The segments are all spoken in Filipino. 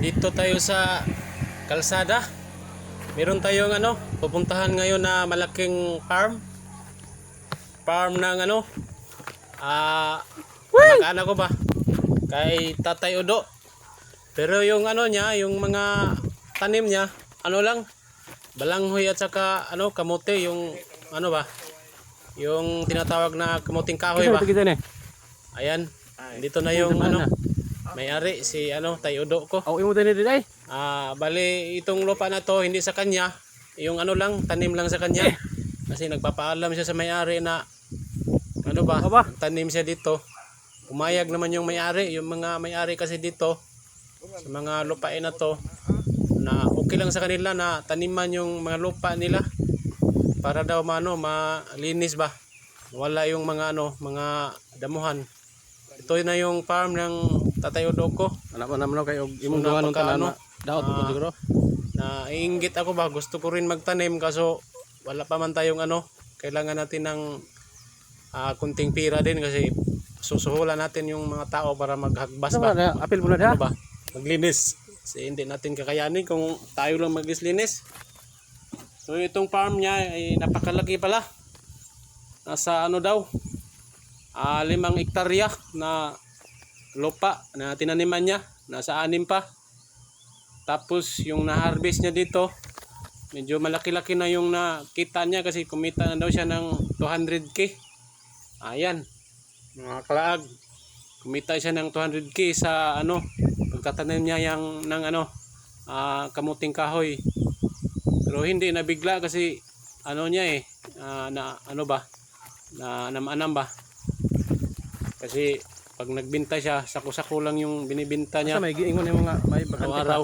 Nandito tayo sa kalsada. Meron tayong ano, pupuntahan ngayon na malaking farm. Farm ng ano, ah, mag-anak ko ba? Kay Tatay Udo. Pero yung ano niya, yung mga tanim niya, ano lang, balanghoy at saka ano, kamote, yung ano ba? Yung tinatawag na kamuting kahoy ba? Ayan. Dito na yung ano, may-ari si ano, Tay Udo ko. Aw imo tani day. Ah, bali itong lupa na to hindi sa kanya, yung ano lang, tanim lang sa kanya. Kasi nagpapaalam siya sa may-ari na ano ba, Aba. tanim siya dito. Umayag naman yung may-ari, yung mga may-ari kasi dito sa mga lupain na to na okay lang sa kanila na taniman yung mga lupa nila para daw mano malinis ba wala yung mga ano mga damuhan ito na yung farm ng Tatay Odoko Anak mo naman kay og imong duha nung tanan ano, na. Daot mo ah, siguro. na iinggit ako ba? Gusto ko rin magtanim kaso wala pa man tayong ano kailangan natin ng ah, kunting pira din kasi susuhulan natin yung mga tao para maghagbas Basta ba? apil mo na ano ba? Maglinis. Kasi hindi natin kakayanin kung tayo lang maglinis. So itong farm niya ay napakalaki pala. Nasa ano daw? Ah, limang ektarya na lupa na tinaniman niya nasa anim pa tapos yung na-harvest niya dito medyo malaki-laki na yung nakita niya kasi kumita na daw siya ng 200k ayan mga kalaag kumita siya ng 200k sa ano pagtatanim niya yang ng ano ah, kamuting kahoy pero hindi nabigla kasi ano niya eh ah, na ano ba na namanam ba kasi pag nagbinta siya sako-sako lang yung binibinta niya may giingon yung mga may bakante pa. araw-araw.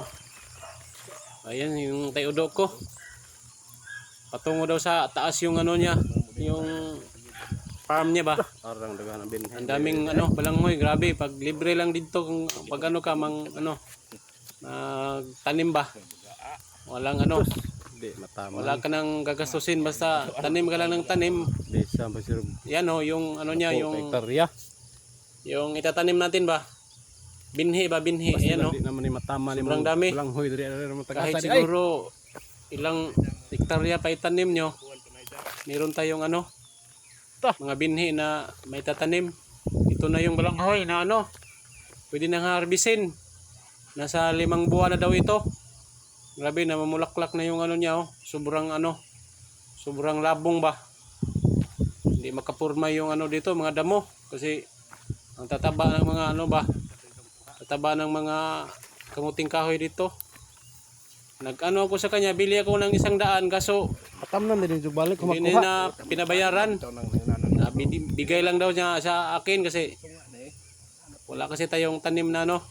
Ayan yung tayudo ko. Patungo daw sa taas yung ano niya, yung farm niya ba. Arang daga na bin. Ang daming ano, balanghoy, grabe. Pag libre lang dito kung pag ano ka mang ano, tanim ba. Walang ano, Di matama. wala ka nang gagastusin basta tanim ka lang ng tanim. Di sa. Yan oh, yung ano niya, yung hektarya. Yung itatanim natin ba. Binhi ba, binhi. Ayan. Di naman ni matama ni Sobrang dami. Lang hoy diri ano mo kahit siguro ilang hektarya pa itanim nyo meron tayong ano mga binhi na may tatanim ito na yung balanghoy na ano pwede nang harbisin nasa limang buwan na daw ito grabe na mamulaklak na yung ano niya oh. sobrang ano sobrang labong ba hindi makapurma yung ano dito mga damo kasi ang tataba ng mga ano ba tataba ng mga kamuting kahoy dito Nag-ano ako sa kanya, bili ako ng isang daan kaso Atam na din yung balik hindi kumakuha. na pinabayaran. Na bigay lang daw niya sa akin kasi wala kasi tayong tanim na no.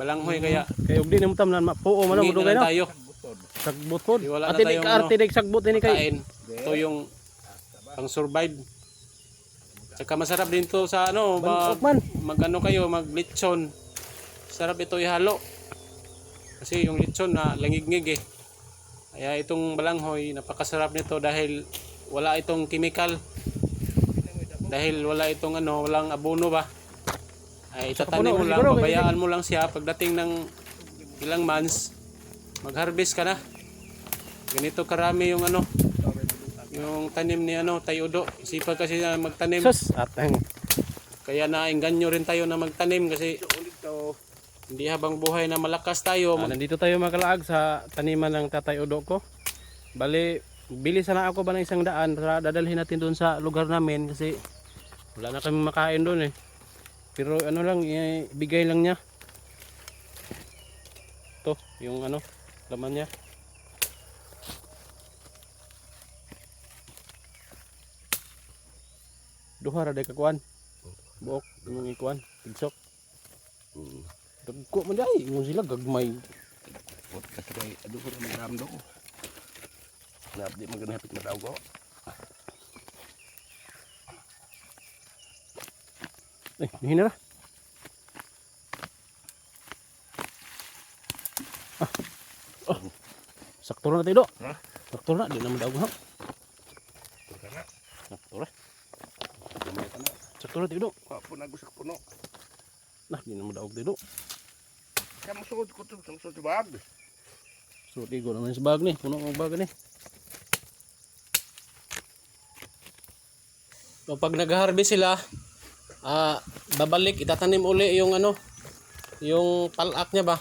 Balanghoy kaya Kay og di na mo tam na mapuo man hindi mo na dugay no. tayo Sagbot pod. Di, wala na Ati di tayong ka ano. arte di sagbot ni kay. Ito yung pang survive. Tsaka masarap din to sa ano, mag, mag ano kayo, mag lechon. Sarap ito ihalo. Kasi yung lechon na langig-ngig eh. Kaya itong balanghoy, napakasarap nito dahil wala itong chemical. Dahil wala itong ano, walang abono ba. Ay itatanim mo lang, babayaan mo lang siya pagdating ng ilang months, mag-harvest ka na. Ganito karami yung ano, yung tanim ni ano, Tayudo. Sipag kasi na magtanim. Sus atang. Kaya naengganyo rin tayo na magtanim kasi hindi habang buhay na malakas tayo. Ah, nandito tayo mga kalaag sa taniman ng Tatay Udo ko. Bali, bili sana ako ba ng isang daan para dadalhin natin doon sa lugar namin kasi wala na kami makain doon eh. Pero ano lang, eh, bigay lang niya. Ito, yung ano, laman niya. Duha ra day kakuan. Buok, yung ikuan, tigsok. Dagko man day, mo sila gagmay. Pot kasi kay ado ko na magramdo ko. Nabdi maganapit na daw ko. Eh, dihin na ra. Ah. Oh. Sakto na tayo do. Ha? Sakto na, di naman daw ha. Kana, Sakto na. gamay ka na. Sakto na tayo do. Wa po nagusak puno. Nah, di naman tayo do. Sa musod ko to, sa musod sa bag. So, igo naman sa bag ni. Puno ang bag ni. So pag nag-harvest sila, ah babalik itatanim uli yung ano, yung palak niya ba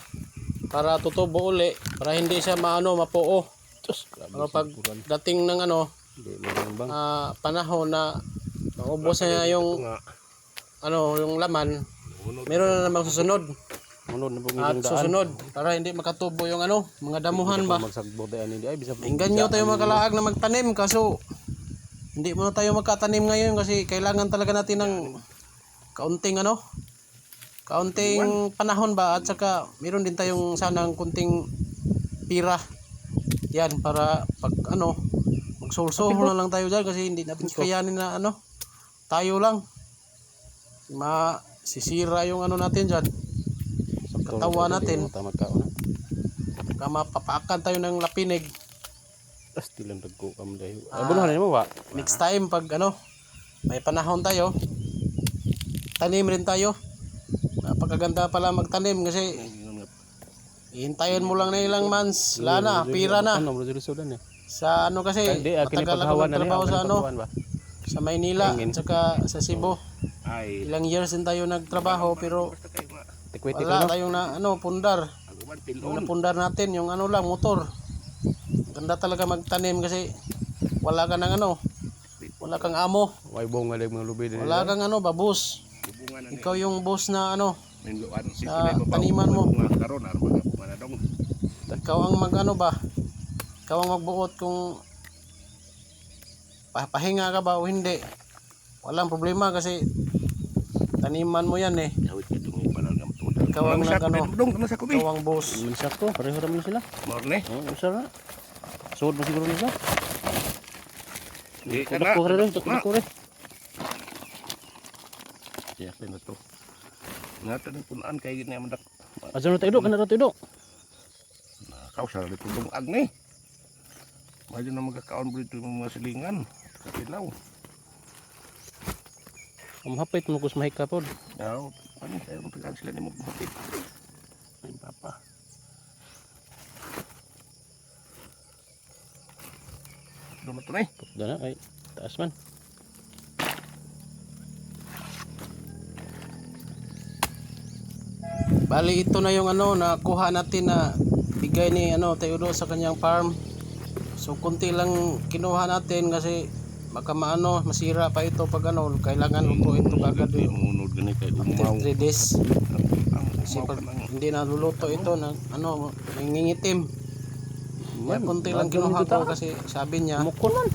para tutubo uli para hindi siya maano mapuo. Tos, Pero sa pag dating ng ano ah, panahon na maubos na yung nga. ano yung laman, meron na namang susunod? Munod na at susunod para hindi makatubo yung ano mga damuhan ba. Tayo. Ay, bisa Inganyo tayo makalaag na magtanim kaso hindi mo na tayo magkatanim ngayon kasi kailangan talaga natin ng kaunting ano kaunting panahon ba? At saka meron din tayong sanang kunting pira. Yan para pag ano magsulsuho na lang tayo dyan kasi hindi natin kayanin na ano tayo lang. Ma sisira yung ano natin dyan. Katawan natin. baka mapapakan tayo ng lapinig. Astilan ragko kam dayo. Ay, bunuhan mo ba? next time pag ano may panahon tayo tanim rin tayo. Napakaganda pala magtanim kasi hihintayin mo lang na ilang months. Wala na pira na. Ano, eh. sa ano kasi matagal ako na nagtrabaho sa ano? Sa Maynila at saka sa Cebu Ay, ilang years din tayo nagtrabaho pero wala tayong na ano pundar yung pilon. napundar natin yung ano lang motor ganda talaga magtanim kasi wala ka ng ano wala kang amo Way bong nga mga lubi din. wala kang ano babus ikaw yung boss na ano Mingguan. Sa taniman mo. Bunga karon, ano mga bunga na dong. ikaw ang mag ano ba ikaw ang magbuot kung pahinga ka ba o hindi walang problema kasi taniman mo yan eh Yawit ito ng ibalal nga matulad. Ikaw ang Ano nag- ano? Dong, ano sa kubi? ikaw ang boss Mansak ko, pareho naman sila. Morne. Oh, isa na. Suod mo siguro nila. Di na. ko rin, tutok tutok ko rin. Siya, na to. Nga ito ng punaan kay gini ang madak. Asa na tayo do, kana ra tayo do. Kau sa rin itong agni. Medyo na magkakaon po ito yung mga silingan. Kapilaw. Ang hapit mo kus mahika pod. Yaw, ano tayo kung tagaan sila ni mo bukit. Ay, papa. Doon na to na eh. Dana ay taas man. bali ito na yung ano nakuha natin na bigay ni ano Teodo sa kanyang farm so kunti lang kinuha natin kasi baka maano masira pa ito pag ano kailangan lutuin ito kagad Ito eh. yung unod gani kay umaw. 3 days Ang kasi pag ka hindi na luluto ito na ano nangingitim kaya kunti lang kinuha ko kasi sabi niya Mukon man.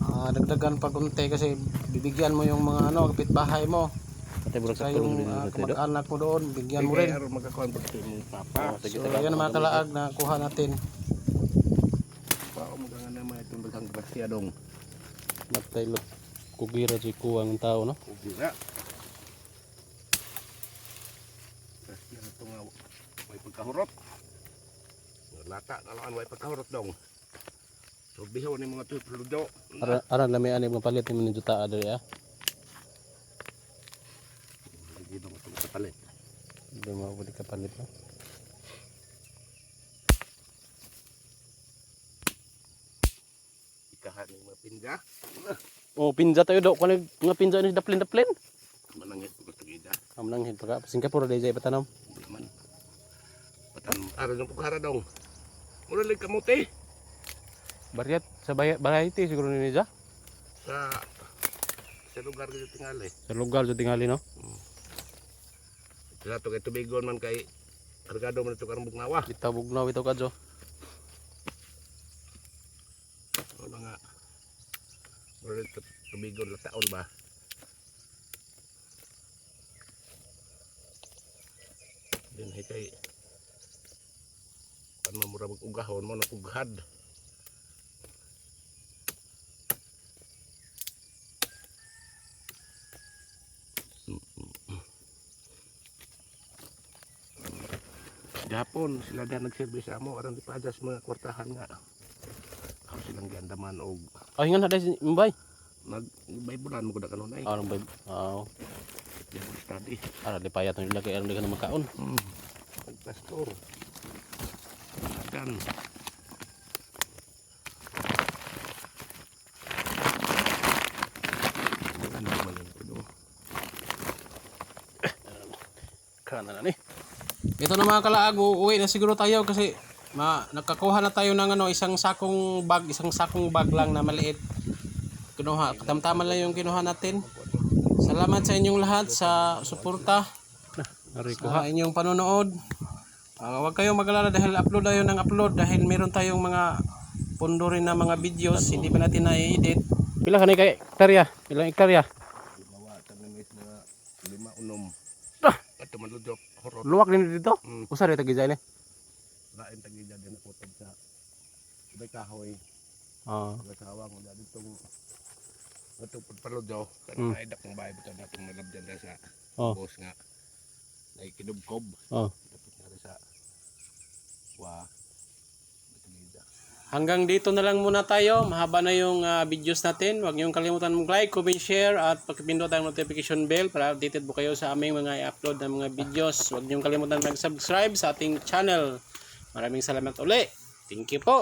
ah, dagdagan pa kunti kasi bibigyan mo yung mga ano kapitbahay mo Patay burag sa sa tulong yung ah, do. kamag-anak mo doon bigyan mo rin sige, so yan mga kalaag na kuha natin Pao mo nga naman itong daghang grasya dong. Natay lot kugira si kuwang tao no. Ugi na. Grasya na ito nga. May pagkahurot. Lata na lang may pagkahurot dong. So bihaw ni mga tuyo peludo. Ara ara lami ani mga palit ni mga juta adere ah. Hindi dong itong kapalit. Hindi mo pwede ka palit no. Ni mga pinga. Oh, pinza tayo do. Kung nga pinza ni daplin daplin. Manangit ko ito gida. Am nang hit pagka Singapore day jay patanam. Hindi man. Patan araw ng pukhara dong. Mula lang kamuti. Bariat sa variety siguro ni Niza. Sa sa lugar dito tingali. Sa lugar sa tingali no. Sa to kay tubigon man kay kargado man ito karong bugnawa. Kita bugnaw ito kadyo. O mga Mura ito la taon ba? Din hay kay ano mura mag-ugahon mo na ughad. Gapon sila na nagservice sa amo aron dipadas mga kwartahan nga. Ako silang giandaman og Oh, hingan na si Mbay. Nag may bulan mo ko da kanunay. Ah, bay. Ah, Yan study. ara di payat nila kay aron di ka makaon. Hmm. Pagpastor. Akan. Ano? Kana na ni. Ito na mga kalaag, uuwi na siguro tayo kasi ma nakakuha na tayo ng ano, isang sakong bag, isang sakong bag lang na maliit. Kinuha, katamtaman lang yung kinuha natin. Salamat sa inyong lahat sa suporta, sa inyong panonood. Ah, huwag kayong mag-alala dahil upload tayo ng upload dahil meron tayong mga pundo rin na mga videos, hindi pa natin na-edit. Pila ka kay hektarya? Ilang hektarya? Lima unom. Ah! At tumaludok. Horot. Luwak din dito. Mm. Usa rin tagizay ni. Lain tagi dyan din ako tag sa Bay kahoy. Ah. Gasawang mo dyan itong itong pagpaludaw. Mm. Kanang aidak ng bahay buta na itong nalabdyan na sa Oh. bos nga. Ay kinubkob. Oh. Dapat sa wa. Hanggang dito na lang muna tayo. Mahaba na yung ah, videos natin. Huwag niyong kalimutan mag-like, comment, share at pagpindot ang notification bell para updated po kayo sa aming mga i-upload na mga videos. Huwag niyong kalimutan mag-subscribe sa ating channel. Maraming salamat uli. Thank you po.